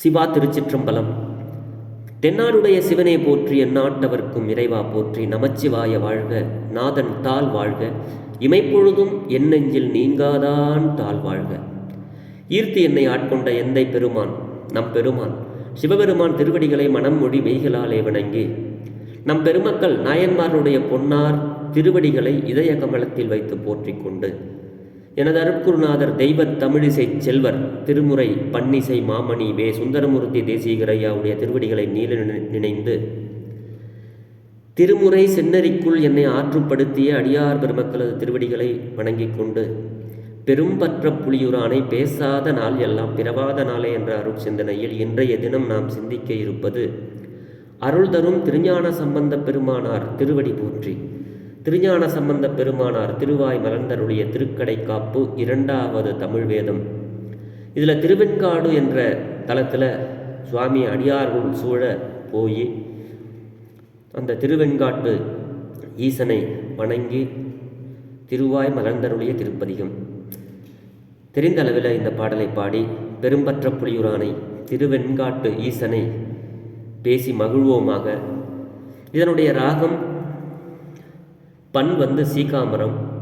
சிவா திருச்சிற்றம்பலம். தென்னாடுடைய சிவனை போற்றி எந்நாட்டவர்க்கும் இறைவா போற்றி. நமச்சிவாய வாழ்க நாதன் தாள் வாழ்க. இமைப்பொழுதும் என்னெஞ்சில் நீங்காதான் தால் வாழ்க. ஈர்த்தி என்னை ஆட்கொண்ட எந்தை பெருமான் நம் பெருமான். சிவபெருமான் திருவடிகளை மனம் மொழி மெய்களாலே வணங்கி நம் பெருமக்கள் நாயன்மாருடைய பொன்னார் திருவடிகளை இதய கமலத்தில் வைத்து போற்றிக்கொண்டு எனது அருட்குருநாதர் தெய்வத் தமிழிசை செல்வர் திருமுறை பன்னிசை மாமணி வே. சுந்தரமூர்த்தி தேசிகரையாவுடைய திருவடிகளை நீல நினை- நினைந்து திருமுறை சென்னறிக்குள் என்னை ஆற்றுப்படுத்திய அடியார் பெருமக்களது திருவடிகளை வணங்கிக் கொண்டு பெரும்பற்ற புலியுரானை பேசாத நாள் எல்லாம் பிறவாத நாளே என்ற அருள் சிந்தனையில் இன்றைய தினம் நாம் சிந்திக்க இருப்பது அருள் தரும் திருஞான சம்பந்த பெருமானார் திருவடி போற்றி. திருஞான சம்பந்த பெருமானார் திருவாய் மலர்ந்தருடைய திருக்கடை காப்பு இரண்டாவது தமிழ் வேதம். இதில் திருவெண்காடு என்ற தலத்தில் சுவாமி அடியார்கள் சூழ போய் அந்த திருவெண்காட்டு ஈசனை வணங்கி திருவாய் மலர்ந்தருடைய திருப்பதிகம். தெரிந்த அளவில் இந்த பாடலை பாடி பெரும்பற்ற புலியூரானை திருவெண்காட்டு ஈசனை பேசி மகிழ்வோமாக. இதனுடைய ராகம் பண் வந்து சீகாமரம்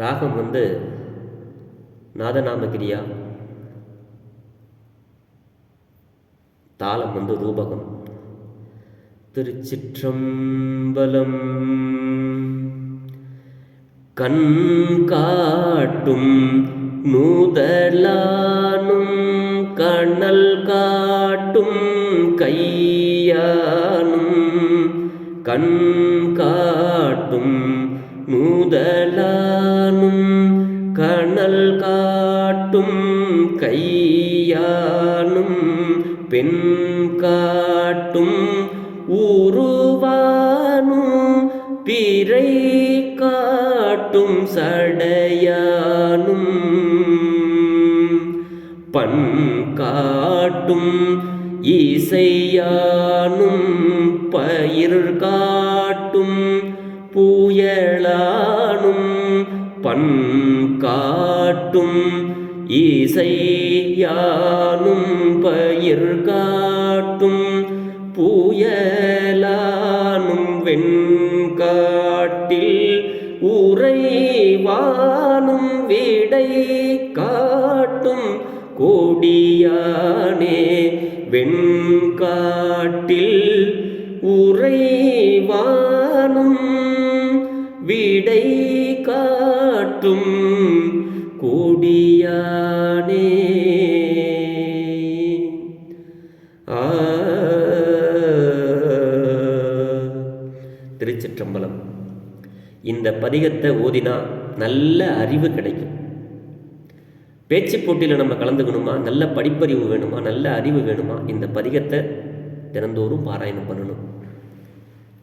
ராகம் வந்து நாதநாமகிரியா தாளம் வந்து ரூபகம். திருச்சிற்றம்பலம் கண் காட்டும் நூதலானும் கணல் காட்டும் கையானும் கண் காட்டும் நூதலானும் கணல் காட்டும் கையானும் பெண் காட்டும் உருவானும் பிறை காட்டும் சடையானும் பண் காட்டும் இசையானும் பயிர் காட்டும் புயலானும் பண் காட்டும் இசையானும் பயிர் காட்டும் புயலானும் வெண்காட்டில் உறைவானும் விடை காட்டும் கோடியானே வெண்காட்டில் கோடியானே. ஆ. திருச்சிற்றம்பலம். இந்த பதிகத்தை ஓதினா நல்ல அறிவு கிடைக்கும். பேச்சு போட்டியில் நம்ம கலந்துக்கணுமா? நல்ல படிப்பறிவு வேணுமா? நல்ல அறிவு வேணுமா? இந்த பதிகத்தை தினந்தோறும் பாராயணம் பண்ணணும்.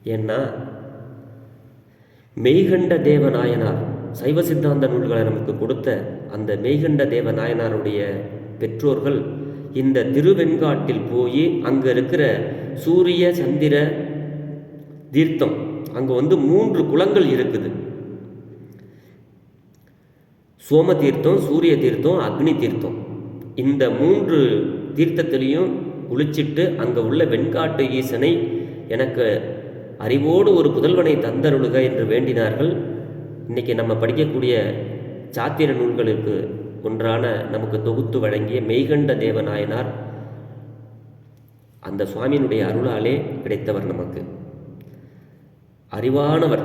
ஏன்னா மெய்கண்ட தேவநாயனார் சைவ சித்தாந்த நூல்களை நமக்கு கொடுத்த அந்த மெய்கண்ட தேவ நாயனாருடைய பெற்றோர்கள் இந்த திருவெண்காட்டில் போய் அங்கே இருக்கிற சூரிய சந்திர தீர்த்தம் அங்கே வந்து மூன்று குளங்கள் இருக்குது. சோம தீர்த்தம் சூரிய தீர்த்தம் அக்னி தீர்த்தம். இந்த மூன்று தீர்த்தத்திலையும் குளிச்சிட்டு அங்கே உள்ள வெண்காட்டு ஈசனை எனக்கு அறிவோடு ஒரு புதல்வனை தந்தருளுக என்று வேண்டினார்கள். இன்னைக்கு நம்ம படிக்கக்கூடிய சாத்திர நூல்களுக்கு ஒன்றான நமக்கு தொகுத்து வழங்கிய மெய்கண்ட தேவநாயனார் அந்த சுவாமியினுடைய அருளாலே கிடைத்தவர் நமக்கு. அறிவானவர்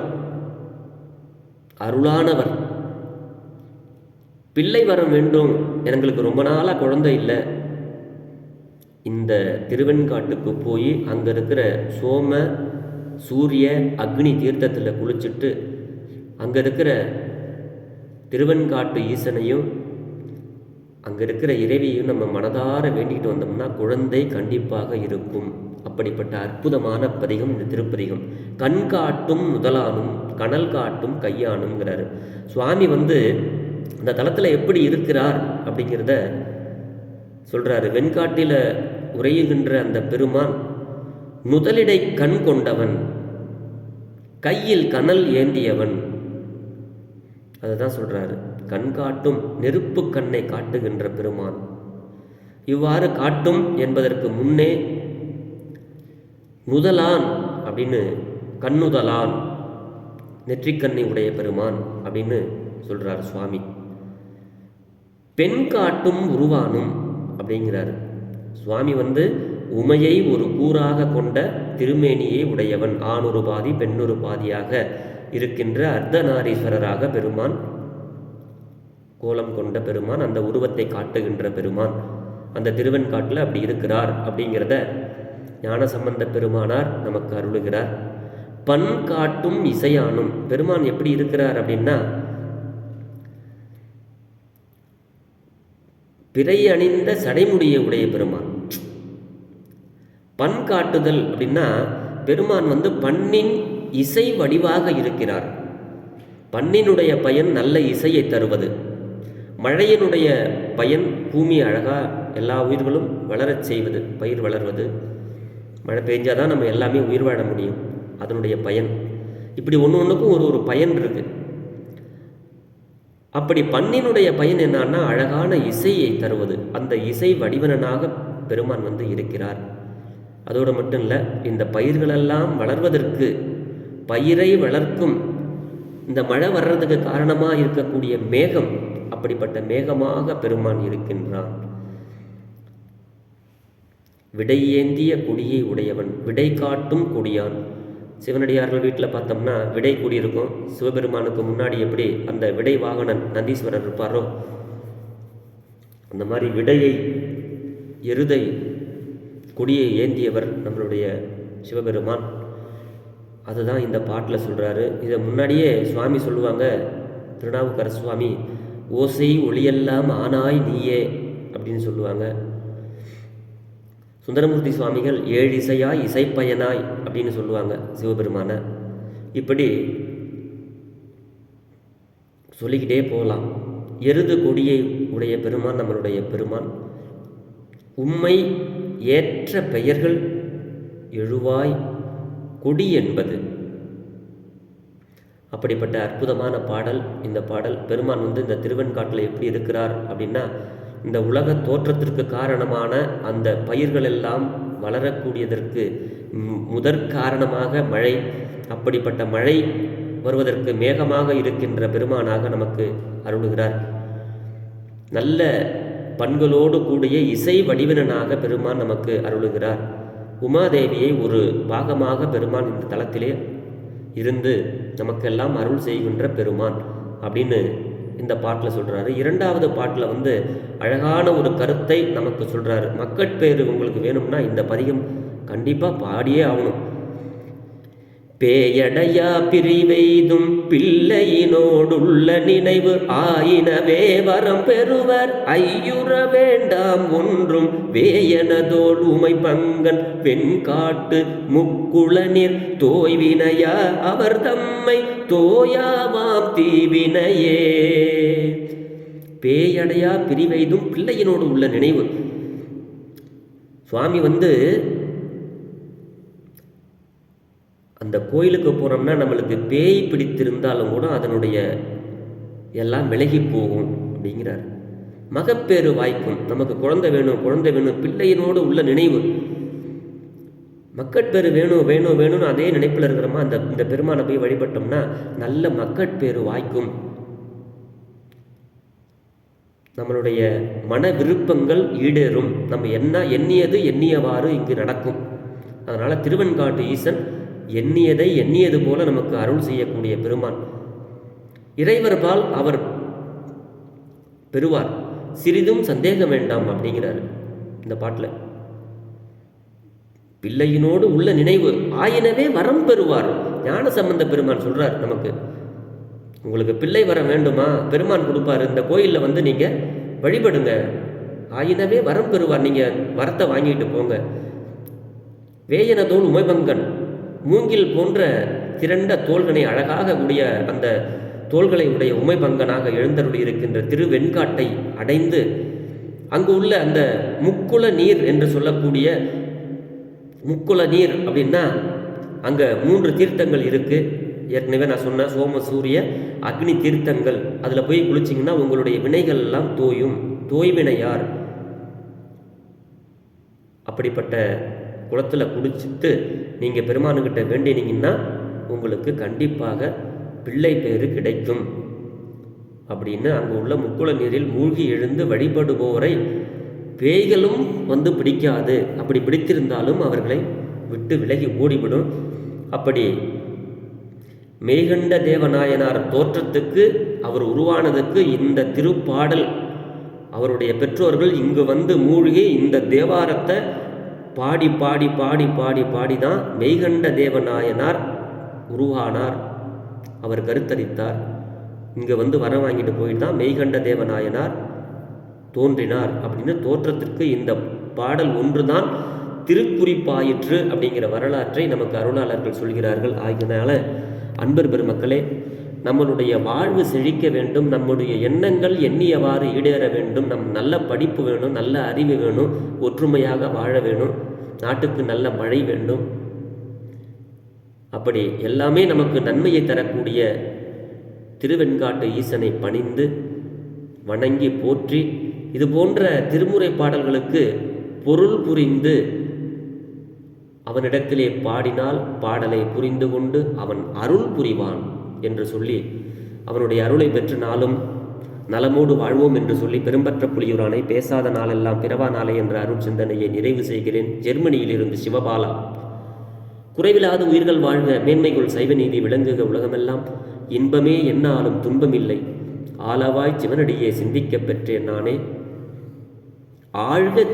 அருளானவர். பிள்ளை வரம் வேண்டும். எங்களுக்கு ரொம்ப நாளாக குழந்தை இல்லை. இந்த திருவெண்காட்டுக்கு போய் அங்கே இருக்கிற சோம சூரிய அக்னி தீர்த்தத்தில் குளிச்சுட்டு அங்கே இருக்கிற திருவெண்காட்டு ஈசனையும் அங்கே இருக்கிற இறைவியையும் நம்ம மனதார வேண்டிக்கிட்டு வந்தோம்னா குழந்தை கண்டிப்பாக இருக்கும். அப்படிப்பட்ட அற்புதமான பதிகம் இந்த திருப்பதிகம். கண் காட்டும் முதலானும் கனல் காட்டும் கையானுங்கிறாரு சுவாமி வந்து அந்த தளத்தில் எப்படி இருக்கிறார் அப்படிங்கிறத சொல்கிறாரு வெண்காட்டில் உறையுகின்ற அந்த பெருமான் முதலிடை கண் கொண்டவன் கையில் கனல் ஏந்தியவன் அதை தான் சொல்கிறாரு கண் காட்டும் நெருப்பு கண்ணை காட்டுகின்ற பெருமான். இவ்வாறு காட்டும் என்பதற்கு முன்னே முதலான் அப்படின்னு கண்ணுதலான் நெற்றிக்கண்ணை உடைய பெருமான் அப்படின்னு சொல்றார் சுவாமி. பெண் காட்டும் உருவானும் அப்படிங்கிறார். சுவாமி வந்து உமையை ஒரு கூறாக கொண்ட திருமேனியை உடையவன் ஆணொரு பாதி பெண்ணொரு பாதியாக இருக்கின்ற அர்த்தநாரீஸ்வரராக பெருமான் கோலம் கொண்ட பெருமான் அந்த உருவத்தை காட்டுகின்ற பெருமான் அந்த திருவெண்காட்டில் அப்படி இருக்கிறார் அப்படிங்கிறத ஞான சம்பந்த பெருமானார் நமக்கு அருளுகிறார். பண் காட்டும் இசையானும் பெருமான் எப்படி இருக்கிறார் அப்படின்னா பிறை அணிந்த சடைமுடியை உடைய பெருமான். பண் காட்டுதல் அப்படின்னா பெருமான் வந்து பண்ணின் இசை வடிவாக இருக்கிறார். பண்ணினுடைய பயன் நல்ல இசையை தருவது. மழையினுடைய பயன் பூமி அழகா எல்லா உயிர்களும் வளரச் செய்வது பயிர் வளர்வது. மழை பெஞ்சால் தான் நம்ம எல்லாமே உயிர் வாழ முடியும். அதனுடைய பயன். இப்படி ஒன்று ஒன்றுக்கும் ஒரு ஒரு பயன் இருக்கு. அப்படி பண்ணினுடைய பயன் என்னன்னா அழகான இசையை தருவது. அந்த இசை வடிவனனாக பெருமான் வந்து இருக்கிறார். அதோடு மட்டும் இல்லை இந்த பயிர்களெல்லாம் வளர்வதற்கு பயிரை வளர்க்கும் இந்த மழை வர்றதுக்கு காரணமாக இருக்கக்கூடிய மேகம் அப்படிப்பட்ட மேகமாக பெருமான் இருக்கின்றான். விடை ஏந்திய கொடியை உடையவன் விடை காட்டும் கொடியான். சிவனடியார்கள் வீட்டில் பார்த்தோம்னா விடை கொடி இருக்கும். சிவபெருமானுக்கு முன்னாடி எப்படி அந்த விடை வாகனன் நந்தீஸ்வரர் இருப்பாரோ அந்த மாதிரி விடையை எருதை கொடியை ஏந்தியவர் நம்மளுடைய சிவபெருமான். அதுதான் இந்த பாட்டில் சொல்கிறாரு இதை முன்னாடியே சுவாமி சொல்லுவாங்க திருநாவுக்கர சுவாமி ஓசை ஒளியெல்லாம் ஆனாய் நீயே அப்படின்னு சொல்லுவாங்க. சுந்தரமூர்த்தி சுவாமிகள் ஏழு இசையாய் இசைப்பயனாய் அப்படின்னு சொல்லுவாங்க சிவபெருமான. இப்படி சொல்லிக்கிட்டே போகலாம். எருது கொடியை உடைய பெருமான் நம்மளுடைய பெருமான் உம்மை ஏற்ற பெயர்கள் எழுவாய் கொடி என்பது. அப்படிப்பட்ட அற்புதமான பாடல் இந்த பாடல். பெருமான் வந்து இந்த திருவெண்காட்டில் எப்படி இருக்கிறார் அப்படின்னா இந்த உலக தோற்றத்திற்கு காரணமான அந்த பயிர்கள் எல்லாம் வளரக்கூடியதற்கு முதற் காரணமாக மழை அப்படிப்பட்ட மழை வருவதற்கு மேகமாக இருக்கின்ற பெருமானாக நமக்கு அருளுகிறார். நல்ல பண்களோடு கூடிய இசை வடிவினனாக பெருமான் நமக்கு அருளுகிறார். உமாதேவியை ஒரு பாகமாக பெருமான் இந்த தளத்திலே இருந்து நமக்கெல்லாம் அருள் செய்கின்ற பெருமான் அப்படின்னு இந்த பாட்டில் சொல்கிறாரு இரண்டாவது பாட்டில் வந்து அழகான ஒரு கருத்தை நமக்கு சொல்கிறாரு மக்கட்பேறு உங்களுக்கு வேணும்னா இந்த பதிகம் கண்டிப்பாக பாடியே ஆகணும். பேயடையா பிரிவெய்தும் பிள்ளையினோடுள்ள நினைவு ஆயினவே வரம் பெறுவர். ஐயுற வேண்டாம் ஒன்றும் வேயனதோல் உமை பங்கன் பெண் காட்டு முக்குளநீர் தோய்வினையா அவர் தம்மை தோயாவாம் தீவினையே. பேயடையா பிரிவெய்தும் பிள்ளையினோடு உள்ள நினைவு. சுவாமி வந்து அந்த கோயிலுக்கு போனோம்னா நம்மளுக்கு பேய் பிடித்திருந்தாலும் கூட அதனுடைய எல்லாம் விலகி போகும் அப்படிங்கிறார். மகப்பேறு வாய்க்கும் நமக்கு குழந்தை வேணும் குழந்தை வேணும் பிள்ளையினோடு உள்ள நினைவு. மக்கட்பேறு வேணும் வேணும் வேணும்னு அதே நினைப்பில் இருக்கிறோமா அந்த இந்த பெருமானை போய் வழிபட்டோம்னா நல்ல மக்கட்பேறு வாய்க்கும். நம்மளுடைய மன விருப்பங்கள் ஈடேறும். நம்ம என்ன எண்ணியது எண்ணியவாறு இங்கு நடக்கும். அதனால் திருவெண்காட்டு ஈசன் எண்ணியதை எண்ணியது போல நமக்கு அருள் செய்யக்கூடிய பெருமான். இறைவர்பால் அவர் பெறுவார். சிறிதும் சந்தேகம் வேண்டாம் அப்படிங்கிறார் இந்த பாட்டில். பிள்ளையினோடு உள்ள நினைவு ஆயினவே வரம் பெறுவார். ஞான சம்பந்த பெருமான் சொல்றார் நமக்கு. உங்களுக்கு பிள்ளை வர வேண்டுமா? பெருமான் கொடுப்பார். இந்த கோயிலில் வந்து நீங்கள் வழிபடுங்க. ஆயினவே வரம் பெறுவார். நீங்கள் வரத்தை வாங்கிட்டு போங்க. வேயனதோல் உமைபங்கன். மூங்கில் போன்ற திரண்ட தோள்களை அழகாக உடைய அந்த தோள்களை உடைய உமைபங்கனாக எழுந்தருளி இருக்கின்ற திருவெண்காட்டை அடைந்து அங்கு உள்ள அந்த முக்குள நீர் என்று சொல்லக்கூடிய முக்குள நீர் அப்படின்னா அங்கே மூன்று தீர்த்தங்கள் இருக்கு. ஏற்கனவே நான் சொன்ன சோம சூரிய அக்னி தீர்த்தங்கள். அதில் போய் குளிச்சிங்கன்னா உங்களுடைய வினைகள் எல்லாம் தோயும். தோய்வினையார். அப்படிப்பட்ட குளத்தில் குடிச்சிட்டு நீங்கள் பெருமானுக்கிட்ட வேண்டினீங்கன்னா உங்களுக்கு கண்டிப்பாக பிள்ளை பேறு கிடைக்கும். அப்படின்னு அங்கே உள்ள முக்குள நீரில் மூழ்கி எழுந்து வழிபடுபவரை பேய்களும் வந்து பிடிக்காது. அப்படி பிடித்திருந்தாலும் அவர்களை விட்டு விலகி ஓடிவிடும். அப்படி மெய்கண்ட தேவநாயனார் தோற்றத்துக்கு அவர் உருவானதுக்கு இந்த திருப்பாடல் அவருடைய பெற்றோர்கள் இங்கு வந்து மூழ்கி இந்த தேவாரத்தை பாடி பாடி பாடி பாடி பாடி தான் மெய்கண்ட தேவநாயனார் உருவானார். அவர் கருத்தரித்தார். இங்கே வந்து வர வாங்கிட்டு போயிட்டு தான் மெய்கண்ட தேவநாயனார் தோன்றினார் அப்படின்னு தோற்றத்திற்கு இந்த பாடல் ஒன்றுதான் திருக்குறிப்பாயிற்று அப்படிங்கிற வரலாற்றை நமக்கு அருளாளர்கள் சொல்கிறார்கள். ஆகியனால அன்பர் பெருமக்களே நம்மளுடைய வாழ்வு செழிக்க வேண்டும் நம்முடைய எண்ணங்கள் எண்ணியவாறு ஈடேற வேண்டும் நம் நல்ல படிப்பு வேணும் நல்ல அறிவு வேணும் ஒற்றுமையாக வாழ வேணும் நாட்டுக்கு நல்ல மழை வேண்டும். அப்படி எல்லாமே நமக்கு நன்மையை தரக்கூடிய திருவெண்காட்டு ஈசனை பணிந்து வணங்கி போற்றி இது போன்ற திருமுறை பாடல்களுக்கு பொருள் புரிந்து அவனிடத்திலே பாடினால் பாடலை புரிந்து கொண்டு அவன் அருள் புரிவான். என்று சொல்லி அவனுடைய அருளை பெற்று நாளும் நலமோடு வாழ்வோம் என்று சொல்லி பெரும்பற்ற புலியூரானை பேசாத நாளெல்லாம் பிறவா நாளை என்ற அருள் சிந்தனையை நிறைவு செய்கிறேன். ஜெர்மனியிலிருந்து சிவபாலா. குறைவில்லாத உயிர்கள் வாழ்க மேன்மைகள் சைவ நீதி விளங்குக உலகமெல்லாம். இன்பமே என்னாலும் துன்பமில்லை. ஆளவாய் சிவனடியே சிந்திக்கப் பெற்றேன் நானே. ஆழ்க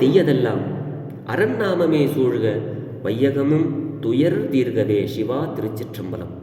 அரண் நாமமே சூழ்க வையகமும் துயர் தீர்கவே சிவா திருச்சிற்றம்பலம்.